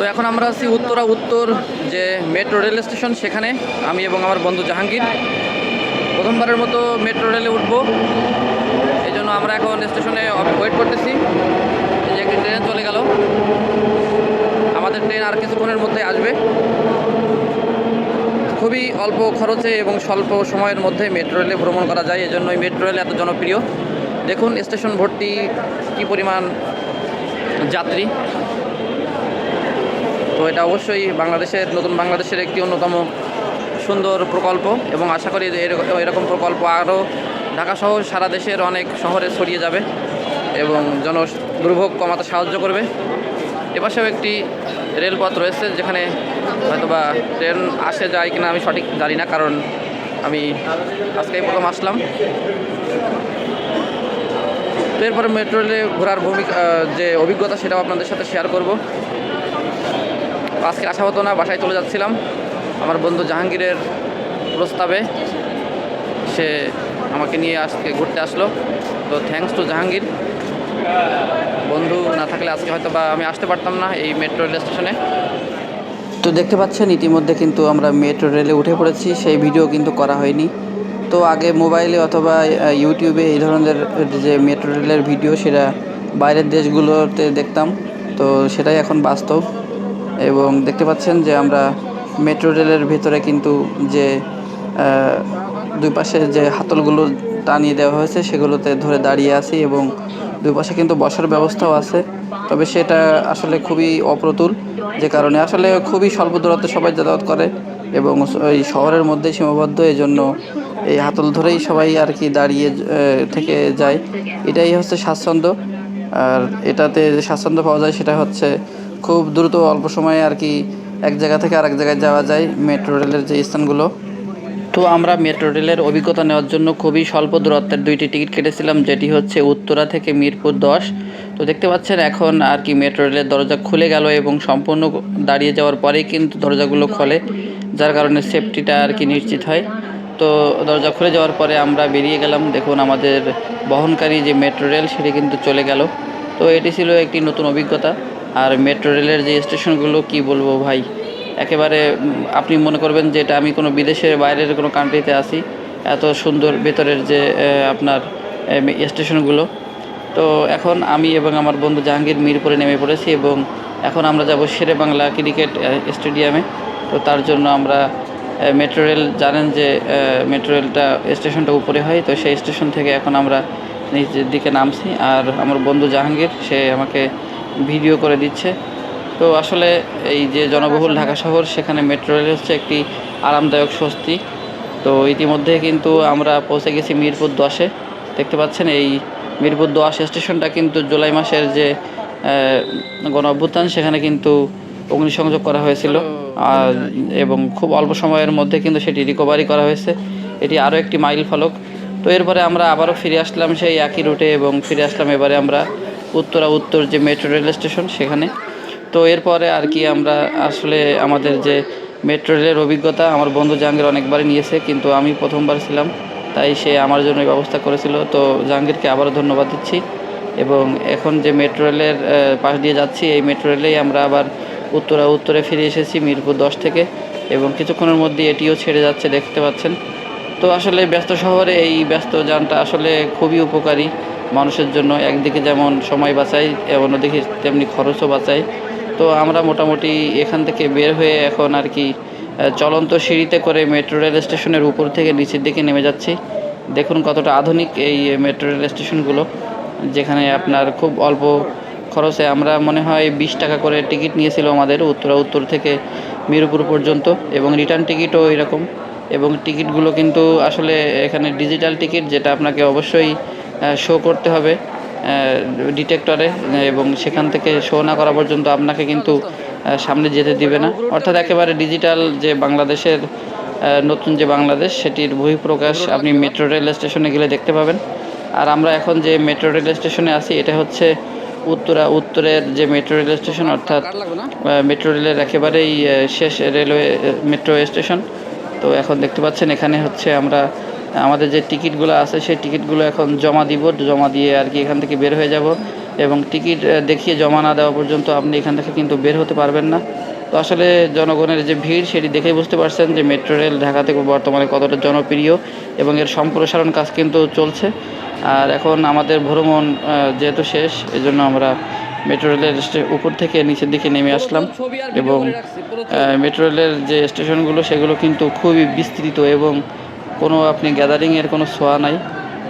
তো এখন আমরা আছি উত্তরা উত্তর যে মেট্রো রেল স্টেশন, সেখানে আমি এবং আমার বন্ধু জাহাঙ্গীর। প্রথমবারের মতো মেট্রো রেলে উঠবো। এই জন্য আমরা এখন স্টেশনে ওয়েট করতেছি। যে একটি ট্রেন চলে গেল। আমাদের ট্রেন আর কিছুক্ষণের মধ্যে আসবে। খুবই অল্প খরচে এবং স্বল্প সময়ের মধ্যে মেট্রো রেলে ভ্রমণ করা যায়। এই জন্যই মেট্রো রেল এত জনপ্রিয়। দেখুন, স্টেশন ভর্তি কী পরিমাণ যাত্রী। তো এটা অবশ্যই বাংলাদেশের, নতুন বাংলাদেশের একটি অন্যতম সুন্দর প্রকল্প এবং আশা করি এরকম প্রকল্প আরও ঢাকা সহ সারা দেশের অনেক শহরে ছড়িয়ে যাবে এবং জন দুর্ভোগ কমাতে সাহায্য করবে। এপাশেও একটি রেলপথ রয়েছে যেখানে হয়তোবা ট্রেন আসে যায় কিনা আমি সঠিক জানি না, কারণ আমি আজকেই প্রথম আসলাম। তো এরপরে মেট্রো রেলে ঘোরার ভূমিকা যে অভিজ্ঞতা সেটাও আপনাদের সাথে শেয়ার করব। আজকে আসা হতো না, বাসায় চলে যাচ্ছিলাম। আমার বন্ধু জাহাঙ্গীরের প্রস্তাবে সে আমাকে নিয়ে আজকে ঘুরতে আসলো। তো থ্যাঙ্কস টু জাহাঙ্গীর। বন্ধু না থাকলে আজকে হয়তো বা আমি আসতে পারতাম না এই মেট্রো রেল স্টেশনে তো দেখতে পাচ্ছেন, ইতিমধ্যে কিন্তু আমরা মেট্রো রেলে উঠে পড়েছি, সেই ভিডিও কিন্তু করা হয়নি। তো আগে মোবাইলে অথবা ইউটিউবে এই ধরনের যে মেট্রো রেলের ভিডিও সেটা বাইরের দেশগুলোতে দেখতাম। তো সেটাই এখন বাস্তব। এবং দেখতে পাচ্ছেন যে আমরা মেট্রো রেলের ভেতরে কিন্তু যে দুই পাশে যে হাতলগুলো টানিয়ে দেওয়া হয়েছে, সেগুলোতে ধরে দাঁড়িয়ে আছি এবং দুই পাশে কিন্তু বসার ব্যবস্থাও আছে। তবে সেটা আসলে খুবই অপ্রতুল যে কারণে। আসলে খুবই স্বল্প দূরত্বে সবাই যাতায়াত করে এবং এই শহরের মধ্যে সীমাবদ্ধ এই জন্য এই হাতল ধরেই সবাই আর কি দাঁড়িয়ে থেকে যায়। এটাই হচ্ছে স্বাচ্ছন্দ্য। আর এটাতে যে স্বাচ্ছন্দ্য পাওয়া যায়, সেটা হচ্ছে খুব দ্রুত অল্প সময়ে আর কি এক জায়গা থেকে আরেক জায়গায় যাওয়া যায় মেট্রো রেলের যে স্থানগুলো। তো আমরা মেট্রো রেলের অভিজ্ঞতা নেওয়ার জন্য খুবই স্বল্প দূরত্বের দুইটি টিকিট কেটেছিলাম, যেটি হচ্ছে উত্তরা থেকে মিরপুর দশ। তো দেখতে পাচ্ছেন এখন আর কি মেট্রো রেলের দরজা খুলে গেল এবং সম্পূর্ণ দাঁড়িয়ে যাওয়ার পরেই কিন্তু দরজাগুলো খোলে, যার কারণে সেফটিটা আর কি নিশ্চিত হয়। তো দরজা খুলে যাওয়ার পরে আমরা বেরিয়ে গেলাম, দেখুন আমাদের বহনকারী যে মেট্রো রেল, সেটি কিন্তু চলে গেল। তো এটি ছিল একটি নতুন অভিজ্ঞতা। আর মেট্রো রেলের যে স্টেশনগুলো কি বলব ভাই? একেবারে আপনি মনে করবেন যে এটা আমি কোনো বিদেশের বাইরের কোনো কান্ট্রিতে আসি এত সুন্দর ভেতরের যে আপনার স্টেশনগুলো তো এখন আমি এবং আমার বন্ধু জাহাঙ্গীর মিরপুরে নেমে পড়েছি এবং এখন আমরা যাব শেরে বাংলা ক্রিকেট স্টেডিয়ামে। তো তার জন্য আমরা মেট্রো রেল জানেন যে মেট্রো রেলটা স্টেশনটা উপরে হয়। তো সেই স্টেশন থেকে এখন আমরা নিজের দিকে নামছি। আর আমার বন্ধু জাহাঙ্গীর, সে আমাকে ভিডিও করে দিচ্ছে। তো আসলে এই যে জনবহুল ঢাকা শহর, সেখানে মেট্রো রেল হচ্ছে একটি আরামদায়ক স্বস্তি। তো ইতিমধ্যে কিন্তু আমরা পৌঁছে গেছি মিরপুর দশে। দেখতে পাচ্ছেন এই মিরপুর দশ স্টেশনটা কিন্তু জুলাই মাসের যে গণ অভ্যুত্থান, সেখানে কিন্তু অগ্নিসংযোগ করা হয়েছিল। এবং খুব অল্প সময়ের মধ্যে কিন্তু সেটি রিকভারি করা হয়েছে। এটি আরও একটি মাইল ফলক। তো এরপরে আমরা আবারও ফিরে আসলাম সেই একই রুটে এবং ফিরে আসলাম এবারে আমরা উত্তরা উত্তর যে মেট্রো রেল স্টেশন সেখানে। তো এরপরে আর কি আমরা আসলে আমাদের যে মেট্রো রেলের অভিজ্ঞতা, আমার বন্ধু জাহাঙ্গীর অনেকবারই নিয়েছে, কিন্তু আমি প্রথমবার ছিলাম, তাই সে আমার জন্য ব্যবস্থা করেছিল। তো জাহাঙ্গীরকে আবারও ধন্যবাদ দিচ্ছি এবং এখন যে মেট্রো রেলের পাশ দিয়ে যাচ্ছি, এই মেট্রো রেলেই আমরা আবার উত্তরা উত্তরে ফিরে এসেছি মিরপুর দশ থেকে এবং কিছুক্ষণের মধ্যে এটিও ছেড়ে যাচ্ছে, দেখতে পাচ্ছেন। তো আসলে ব্যস্ত শহরে এই ব্যস্ত যানটা আসলে খুবই উপকারী। মানুষের জন্য একদিকে যেমন সময় বাঁচায় অন্যদিকে তেমনি খরচও বাঁচায় তো আমরা মোটামুটি এখান থেকে বের হয়ে এখন আর কি চলন্ত সিঁড়িতে করে মেট্রো রেল স্টেশনের উপর থেকে নিচের দিকে নেমে যাচ্ছি। দেখুন কতটা আধুনিক এই মেট্রো রেল স্টেশনগুলো, যেখানে আপনার খুব অল্প খরচে আমরা মনে হয় বিশ টাকা করে টিকিট নিয়েছিল আমাদের উত্তরা, উত্তর থেকে মিরপুর পর্যন্ত, এবং রিটার্ন টিকিটও এরকম। এবং টিকিটগুলো কিন্তু আসলে এখানে ডিজিটাল টিকিট, যেটা আপনাকে অবশ্যই শো করতে হবে ডিটেক্টরে এবং সেখান থেকে শো না করা পর্যন্ত আপনাকে কিন্তু সামনে যেতে দিবে না। অর্থাৎ একেবারে ডিজিটাল যে বাংলাদেশের নতুন যে বাংলাদেশ সেটির বহিঃপ্রকাশ আপনি মেট্রো রেল স্টেশনে গেলে দেখতে পাবেন। আর আমরা এখন যে মেট্রো রেল স্টেশনে আছি এটা হচ্ছে উত্তরা উত্তরের যে মেট্রো রেল স্টেশন অর্থাৎ মেট্রো রেলের একেবারেই শেষ রেলওয়ে মেট্রো স্টেশন তো এখন দেখতে পাচ্ছেন এখানে হচ্ছে আমরা আমাদের যে টিকিটগুলো আছে, সেই টিকিটগুলো এখন জমা দিব, জমা দিয়ে আর কি এখান থেকে বের হয়ে যাব। এবং টিকিট দেখিয়ে জমা না দেওয়া পর্যন্ত আপনি এখান থেকে কিন্তু বের হতে পারবেন না। তো আসলে জনগণের যে ভিড়, সেটি দেখেই বুঝতে পারছেন যে মেট্রো রেল ঢাকা থেকে বর্তমানে কতটা জনপ্রিয় এবং এর সম্প্রসারণ কাজ কিন্তু চলছে। আর এখন আমাদের ভ্রমণ যেহেতু শেষ, এজন্য আমরা মেট্রো রেলের উপর থেকে নিচের দিকে নেমে আসলাম এবং মেট্রো রেলের যে স্টেশনগুলো, সেগুলো কিন্তু খুবই বিস্তৃত এবং কোনো আপনি গ্যাদারিংয়ের কোনো ছোঁয়া নাই।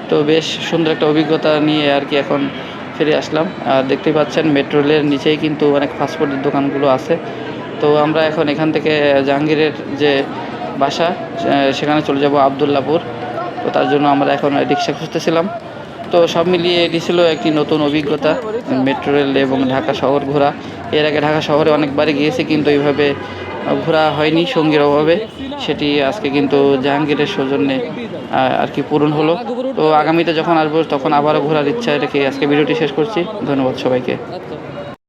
তো বেশ সুন্দর একটা অভিজ্ঞতা নিয়ে আর কি এখন ফিরে আসলাম। আর দেখতেই পাচ্ছেন মেট্রো রেলের নিচেই কিন্তু অনেক ফাস্টফুডের দোকানগুলো আছে। তো আমরা এখন এখান থেকে জাহাঙ্গীরের যে বাসা সেখানে চলে যাব আবদুল্লাপুর। তো তার জন্য আমরা এখন রিক্সা খুঁজতেছিলাম। তো সব মিলিয়ে এটি ছিল একটি নতুন অভিজ্ঞতা মেট্রো রেল এবং ঢাকা শহর ঘোরা। এর আগে ঢাকা শহরে অনেকবারই গিয়েছি, কিন্তু এইভাবে ঘোরা হয়নি সঙ্গীর অভাবে। সেটি আজকে কিন্তু জাহাঙ্গীরের সৌজন্যে আর কি পূরণ হলো। তো আগামীতে যখন আসব, তখন আবারও ঘোরার ইচ্ছা রেখে আজকে ভিডিওটি শেষ করছি। ধন্যবাদ সবাইকে।